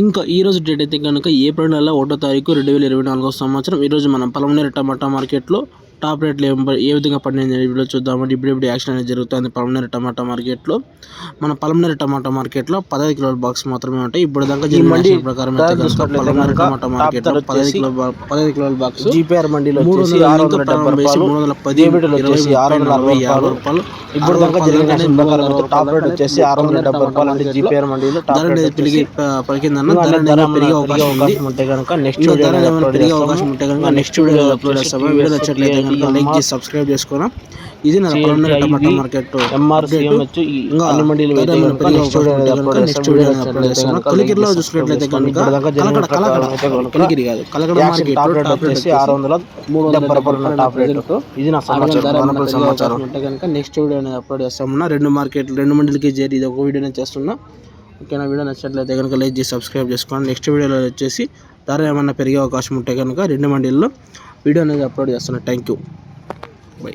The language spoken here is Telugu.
ఇంకా ఈ రోజు డేట్ అయితే కనుక ఏప్రిల్ నెల ఒకటో తారీఖు రెండు వేల ఇరవై నాలుగో సంవత్సరం. ఈరోజు మనం పలమనేరు టమాటా మార్కెట్లో టాప్ రేట్లు ఏం ఏ విధంగా పడినాయి వీడియో చూద్దామండి ఇప్పుడు ఇప్పుడు యాక్షన్ అనేది జరుగుతుంది. పలమనేరు టమాటా మార్కెట్లో మన పలమనేరు టమాటా మార్కెట్లో పదహైదు కిలోల బాక్స్ మాత్రమే ఉంటాయి. ఇప్పుడు దాకా జరిగిన ప్రకారం పలమనేరు టమాటా మార్కెట్లో పదహైదు కిలో పదహైదు కిలోల బాక్స్ జీపీఆర్ మండీలో మూడు వందల పది ఇరవై యాభై రూపాయలు. ఇప్పుడు దాకా జరిగిన టాప్ రేట్ వచ్చేసి ఆరు వందల డెబ్బై రూపాయలు అంటే జీపీఆర్ మండీలో ధర అనేది పెరిగి పలికిందన్న ధర అనేది పెరిగే అవకాశం ఉంది. ఉంటే కనుక నెక్స్ట్ ధర ఏమైనా పెరిగే. అవకాశం ఉంటే కనుక నెక్స్ట్ వీడియో అప్లోడ్ చేస్తాము. వీడియో నచ్చట్లయితే కనుక లైక్ చేసి సబ్స్క్రైబ్ చేసుకోరా. ఇది నా పలమనేరు టమాటా మార్కెట్ లైక్ చూసుకున్నట్లయితే. కనుక కలకడ కలకడ కలికిరి కాదు కలకడ మార్కెట్ టాప్ రేట్ వచ్చేసి ఆరు వందల మూడు వందల టాప్ రేట్. ఇది నా సమాచారం. కనుక నెక్స్ట్ వీడియో అనేది అప్లోడ్ చేస్తామన్నా. రెండు మార్కెట్ రెండు మండలికి చేరి ఇది ఒక వీడియో నేను చేస్తున్నా. ఓకేనా వీడియో నచ్చినట్లయితే కనుక లైక్ చేసి సబ్స్క్రైబ్ చేసుకోండి. నెక్స్ట్ వీడియోలో వచ్చేసి ధర ఏమన్నా పెరిగే అవకాశం ఉంటే కనుక రెండు మండలిలో వీడియో అనేది అప్లోడ్ చేస్తున్నా. Thank you by